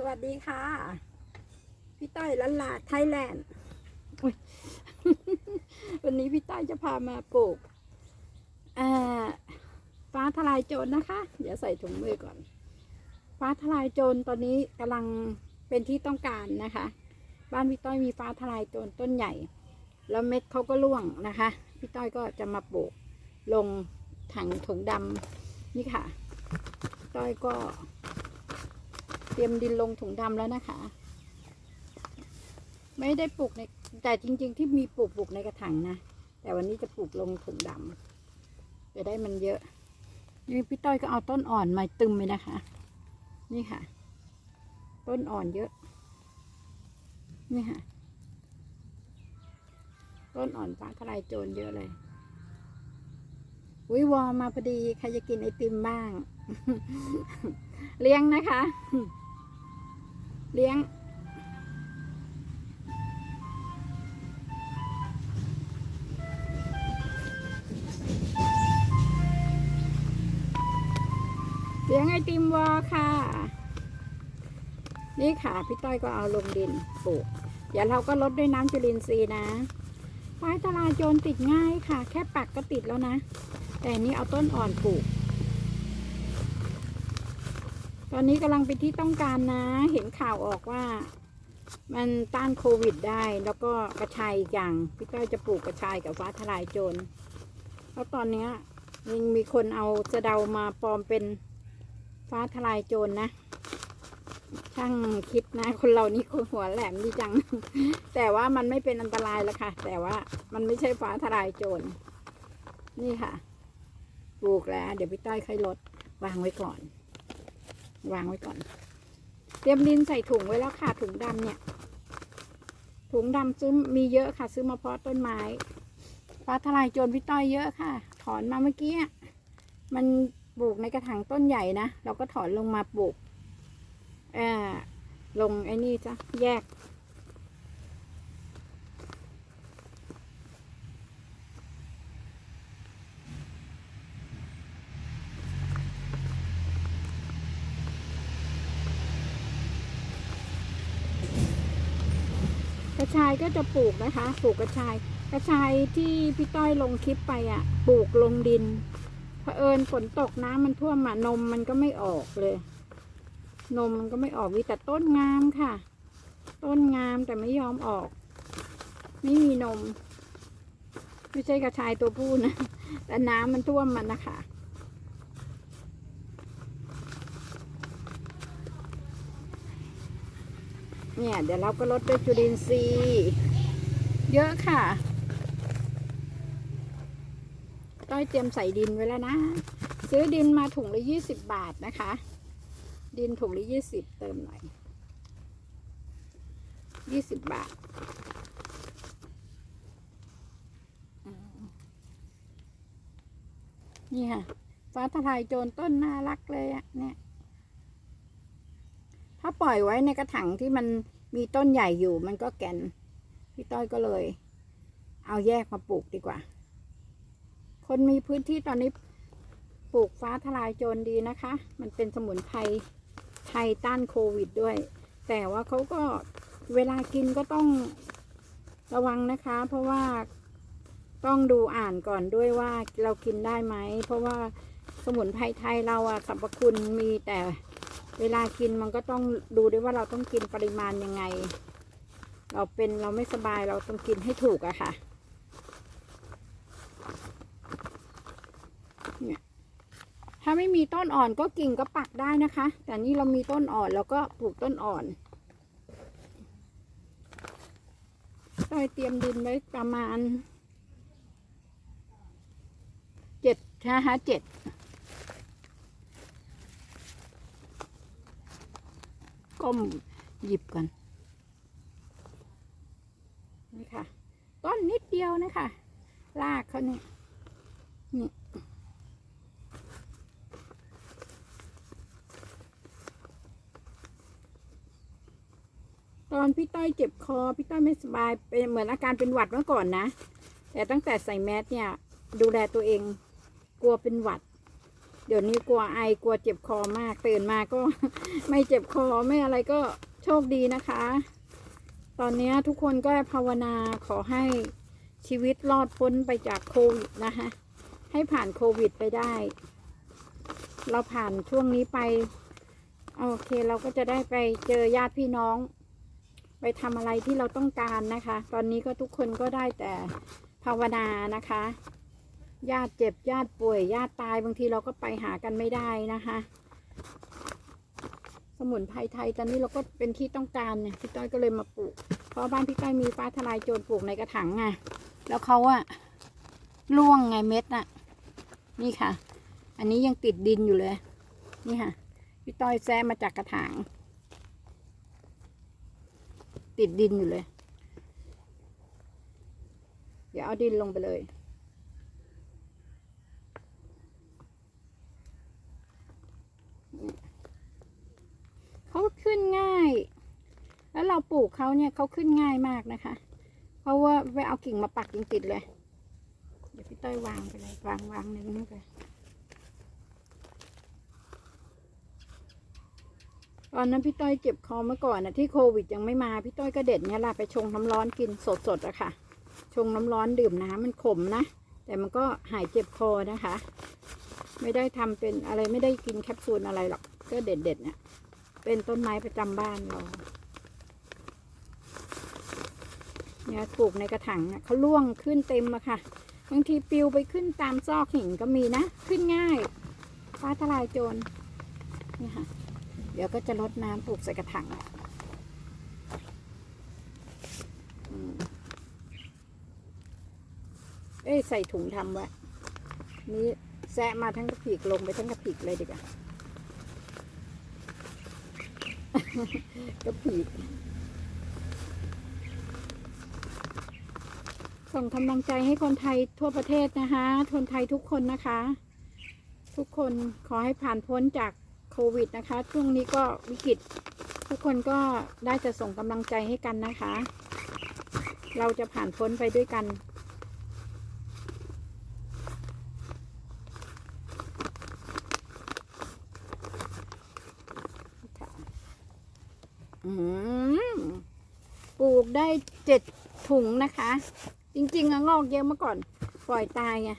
สวัสดีค่ะ พี่ต้อยลันลาไทยแลนด์วันนี้พี่ต้อยจะพามาปลูกฟ้าทลายโจรนะคะ เดี๋ยวใส่ถุงมือก่อน ฟ้าทลายโจรตอนนี้กำลังเป็นที่ต้องการนะคะ บ้านพี่ต้อยมีฟ้าทลายโจรต้นใหญ่ แล้วเม็ดเขาก็ร่วงนะคะ พี่ต้อยก็จะมาปลูกลงถังถุงดำนี่ค่ะ ต้อยก็ ตรียมดินลงถุงดำแล้วนะคะ ไม่ได้ปลูกในแต่จริง ๆ ที่มีปลูกปลูกในกระถางนะ แต่วันนี้จะปลูกลงถุงดำจะได้มันเยอะนี่พี่ต้อยก็เอาต้นอ่อนมาตึมเลยนะคะ นี่ค่ะ ต้นอ่อนเยอะ นี่ค่ะ ต้นอ่อนฟ้าทลายโจรเยอะเลยวิวอมาพอดี ใครจะกินไอติมบ้าง เลี้ยงนะคะ เลี้ยง เลี้ยงไอติมวอค่ะ นี่ค่ะ พี่ต้อยก็เอาลงดินปลูกเดี๋ยวเราก็ลดด้วยน้ำจุลินทรีย์นะไม้ตลาโจรติดง่ายค่ะ แค่ปักก็ติดแล้วนะ แต่อันนี้เอาต้นอ่อนปลูก ตอนนี้กำลังเป็นที่ต้องการนะ เห็นข่าวออกว่า มันต้านโควิดได้ แล้วก็กระชายอย่างพี่ต้อยจะปลูกกระชายกับฟ้าทลายโจรเพราะตอนเนี้ยยังมีคนเอาสะเดามาปลอมเป็นฟ้าทลายโจรนะช่างคิดนะ คนเรานี่คนหัวแหลมดีจัง แต่ว่ามันไม่เป็นอันตรายแล้วค่ะ แต่ว่ามันไม่ใช่ฟ้าทลายโจร นี่ค่ะ ปลูกแล้ว เดี๋ยวพี่ต้อยค่อยลดวางไว้ก่อน วางไว้ก่อน เตรียมดินใส่ถุงไว้แล้วค่ะถุงดำเนี่ย ถุงดำซื้อมีเยอะค่ะ ซื้อมาเพาะต้นไม้ฟ้าทลายโจรพี่ต้อยเยอะค่ะ ถอนมาเมื่อกี้มันปลูกในกระถางต้นใหญ่นะ เราก็ถอนลงมาปลูกอ่าลงไอ้นี่จ้ะแยก ระชายก็จะปลูกนะคะ ปลูกกระชาย กระชายที่พี่ต้อยลงคลิปไปอะ่ะ ปลูกลงดินเผอิญฝนตกน้ำมันท่วมอะนมมันก็ไม่ออกเลย นมมันก็ไม่ออกมีแต่ต้นงามค่ะ ต้นงามแต่ไม่ยอมออก ไม่มีนม ไม่ใช่กระชายตัวผู้นะ แต่น้ำมันท่วมมันนะคะ เนี่ยเดี๋ยวเราก็ลดด้วยจุลินทรีย์เยอะค่ะ ต้อยเตรียมใส่ดินไว้แล้วนะ ซื้อดินมาถุงละยี่สิบบาทนะคะ ดินถุงละยี่สิบเติมหน่อยยี่สิบบาทนี่ค่ะฟ้าทลายโจรต้นน่ารักเลยอะเนี่ย ถ้าปล่อยไว้ในกระถางที่มันมีต้นใหญ่อยู่มันก็แก่น พี่ต้อยก็เลย เอาแยกมาปลูกดีกว่า คนมีพื้นที่ตอนนี้ปลูกฟ้าทลายโจรดีนะคะ มันเป็นสมุนไพรไทยต้านโควิดด้วย แต่ว่าเขาก็เวลากินก็ต้องระวังนะคะ เพราะว่าต้องดูอ่านก่อนด้วยว่าเรากินได้ไหม เพราะว่าสมุนไพรไทยเราอะสรรพคุณมีแต่ เวลากินมันก็ต้องดูด้วยว่าเราต้องกินปริมาณยังไง เราเป็นเราไม่สบายเราต้องกินให้ถูกอะค่ะเนี่ยถ้าไม่มีต้นอ่อนก็กิ่งก็ปักได้นะคะ แต่นี่เรามีต้นอ่อนเราก็ปลูกต้นอ่อนต้อยเตรียมดินไว้ประมาณเจ็ดนะคะเจ็ด ก้มหยิบกันนี่ค่ะ ต้นนิดเดียวนะคะรากเขาเนี่ยนี่ตอนพี่ต้อยเจ็บคอ พี่ต้อยไม่สบายเป็นเหมือนอาการเป็นหวัดเมื่อก่อนนะ แต่ตั้งแต่ใส่แมสเนี่ย ดูแลตัวเอง กลัวเป็นหวัด เดี๋ยวนี้กลัวไอกลัวเจ็บคอมากตื่นมาก็ ไม่เจ็บคอไม่อะไรก็โชคดีนะคะ ตอนนี้ทุกคนก็ภาวนาขอให้ชีวิตรอดพ้นไปจากโควิดนะคะ ให้ผ่านโควิดไปได้ เราผ่านช่วงนี้ไป โอเคเราก็จะได้ไปเจอญาติพี่น้อง ไปทำอะไรที่เราต้องการนะคะ ตอนนี้ก็ทุกคนก็ได้แต่ภาวนานะคะ ญาติเจ็บญาติป่วยญาติตายบางทีเราก็ไปหากันไม่ได้นะคะ สมุนไพรไทยตอนนี้เราก็เป็นที่ต้องการเนี่ยพี่ต้อยก็เลยมาปลูก เพราะบ้านพี่ต้อยมีฟ้าทลายโจรปลูกในกระถางไงแล้วเขาอะร่วงไงเม็ดน่ะ นี่ค่ะ อันนี้ยังติดดินอยู่เลย นี่ค่ะ พี่ต้อยแซะมาจากกระถาง ติดดินอยู่เลย เดี๋ยวเอาดินลงไปเลย เขาขึ้นง่าย แล้ว เราปลูกเขาเนี่ยเขาขึ้นง่ายมากนะคะ เพราะว่าไปเอากิ่งมาปักกิ่งติดเลย เดี๋ยวพี่ต้อยวางไปเลยวางวางหนึ่งนี่ไปตอนนั้นพี่ต้อยเจ็บคอเมื่อก่อนนะที่โควิดยังไม่มาพี่ต้อยก็เด็ดเนี่ยแหละไปชงน้ำร้อนกินสดๆอะค่ะ ชงน้ำร้อนดื่มน้ำมันขมนะ แต่มันก็หายเจ็บคอนะคะ ไม่ได้ทำเป็นอะไรไม่ได้กินแคปซูลอะไรหรอกก็เด็ดๆเนี่ยเป็นต้นไม้ประจำบ้านเรา เนี่ยปลูกในกระถางเนี่ยเขาล่วงขึ้นเต็มอะค่ะบางทีปิวไปขึ้นตามซอกหินก็มีนะ ขึ้นง่ายฟ้าทลายโจรนี่ค่ะ เดี๋ยวก็จะลดน้ำปลูกใส่กระถางอะเอ้ยใส่ถุงทำไว้นี่แซะมาทั้งกระผีกลงไปทั้งกระผีกเลยดีกว่ากระผีก ส่งกำลังใจให้คนไทยทั่วประเทศนะคะคนไทยทุกคนนะคะ ทุกคนขอให้ผ่านพ้นจากโควิดนะคะ ช่วงนี้ก็วิกฤต ทุกคนก็ได้จะส่งกำลังใจให้กันนะคะ เราจะผ่านพ้นไปด้วยกันอืมปลูกได้เจ็ดถุงนะคะ จริงๆอะงอกเยอะเมื่อก่อน ปล่อยตายไง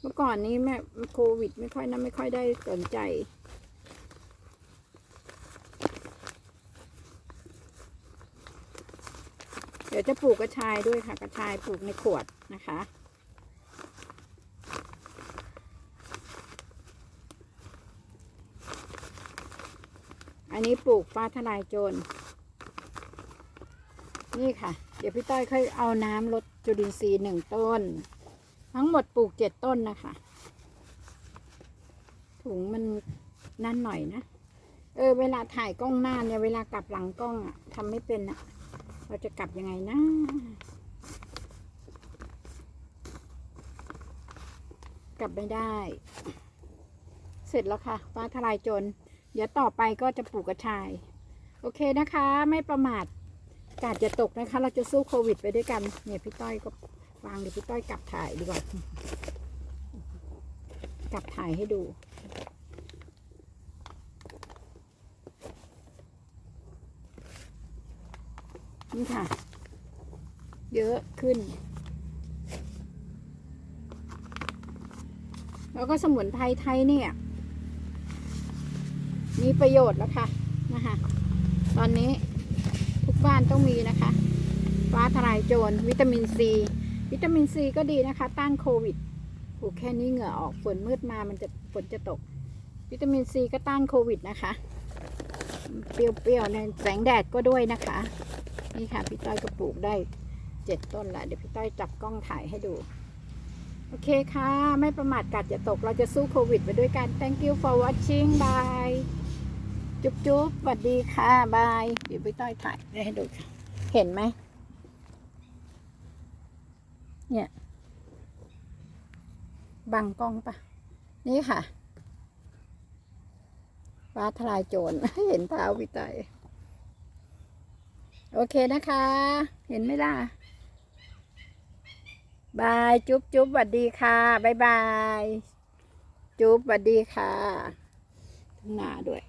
เมื่อก่อนนี้แม่โควิด ไม่ค่อยนะไม่ค่อยได้สนใจ เดี๋ยวจะปลูกกระชายด้วยค่ะ กระชายปลูกในขวดนะคะอันนี้ปลูกฟ้าทลายโจร นี่ค่ะ เดี๋ยวพี่ต้อยค่อยเอาน้ำลด จุลินทรีย์หนึ่งต้น ทั้งหมดปลูกเจ็ดต้นนะคะ ถุงมันนั่นหน่อยนะ เออ เวลาถ่ายกล้องหน้าเนี่ย เวลากลับหลังกล้องอะทำไม่เป็นอะเราจะกลับยังไงนะกลับไม่ได้ เสร็จแล้วค่ะฟ้าทลายจรเดี๋ยวต่อไปก็จะปลูกกระชาย โอเคนะคะ ไม่ประมาท กาศจะตกนะคะ เราจะสู้โควิดไปด้วยกัน เนี่ยพี่ต้อยก็วางเดี๋ยวพี่ต้อยกลับถ่ายดีกว่า กลับถ่ายให้ดู นี่ค่ะ เยอะขึ้น แล้วก็สมุนไพรไทยเนี่ย มีประโยชน์แล้วค่ะนะคะตอนนี้ บ้านต้องมีนะคะ ฟ้าทลายโจรวิตามินซี วิตามินซีก็ดีนะคะ ต้านโควิดโอ้แค่นี้เหงื่อออกฝนมืดมามันจะฝนจะตก วิตามินซีก็ต้านโควิดนะคะ เปรี้ยวๆในแสงแดดก็ด้วยนะคะ นี่ค่ะพี่ต้อยก็ปลูกได้เจ็ดต้นละเดี๋ยวพี่ต้อยจับกล้องถ่ายให้ดู โอเคค่ะ ไม่ประมาทกัดอย่าตกเราจะสู้โควิดไปด้วยกัน thank you for watching bye จุ๊บจุ๊บสวัสดีค่ะ บาย เดี๋ยวพี่ต้อยถ่ายให้ดูค่ะ เห็นไหม เนี่ย บังกล้องปะ นี่ค่ะฟ้าทลายโจร เห็นเท้าพี่ต้อยโอเคนะคะ เห็นไหมล่ะ บาย จุ๊บจุ๊บสวัสดีค่ะบายบาย จุ๊บจุ๊บสวัสดีค่ะทุ่งนาด้วย